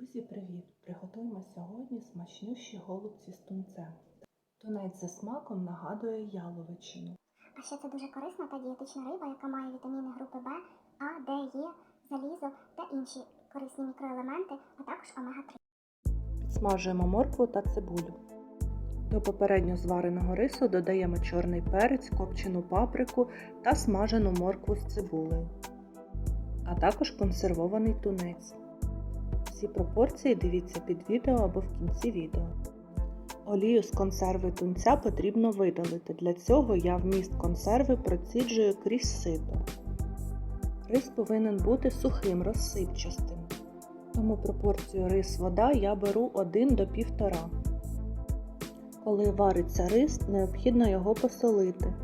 Друзі, привіт! Приготуємо сьогодні смачнющі голубці з тунцем. Тунець за смаком нагадує яловичину. А ще це дуже корисна та дієтична риба, яка має вітаміни групи В, А, Д, Е, залізо та інші корисні мікроелементи, а також омега-3. Підсмажуємо моркву та цибулю. До попередньо звареного рису додаємо чорний перець, копчену паприку та смажену моркву з цибулею, а також консервований тунець. Всі пропорції дивіться під відео або в кінці відео. Олію з консерви тунця потрібно видалити. Для цього я вміст консерви проціджую крізь сито. Рис повинен бути сухим, розсипчастим. Тому пропорцію рис-вода я беру 1 до 1,5. Коли вариться рис, необхідно його посолити.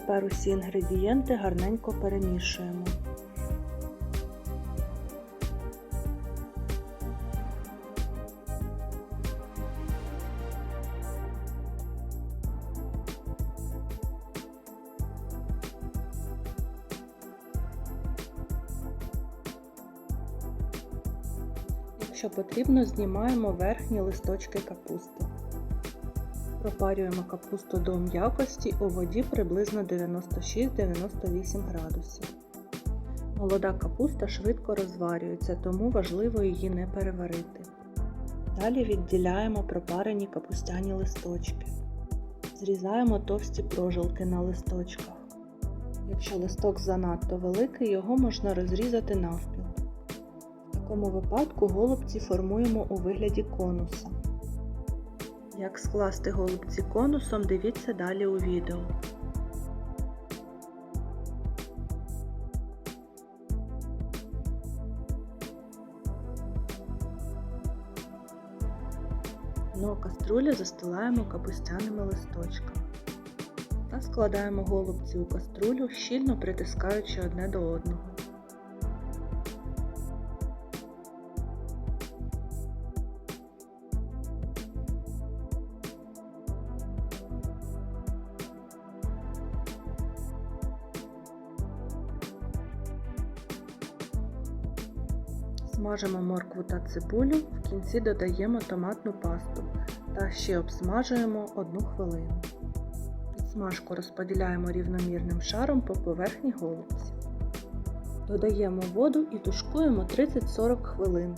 Тепер усі інгредієнти гарненько перемішуємо. Якщо потрібно, знімаємо верхні листочки капусти. Пропарюємо капусту до м'якості у воді приблизно 96-98 градусів. Молода капуста швидко розварюється, тому важливо її не переварити. Далі відділяємо пропарені капустяні листочки. Зрізаємо товсті прожилки на листочках. Якщо листок занадто великий, його можна розрізати навпіл. В такому випадку голубці формуємо у вигляді конуса. Як скласти голубці конусом, дивіться далі у відео. Дно каструлі застилаємо капустяними листочками та складаємо голубці у каструлю, щільно притискаючи одне до одного. Смажимо моркву та цибулю, в кінці додаємо томатну пасту та ще обсмажуємо 1 хвилину. Підсмажку розподіляємо рівномірним шаром по поверхні голубці. Додаємо воду і тушкуємо 30-40 хвилин.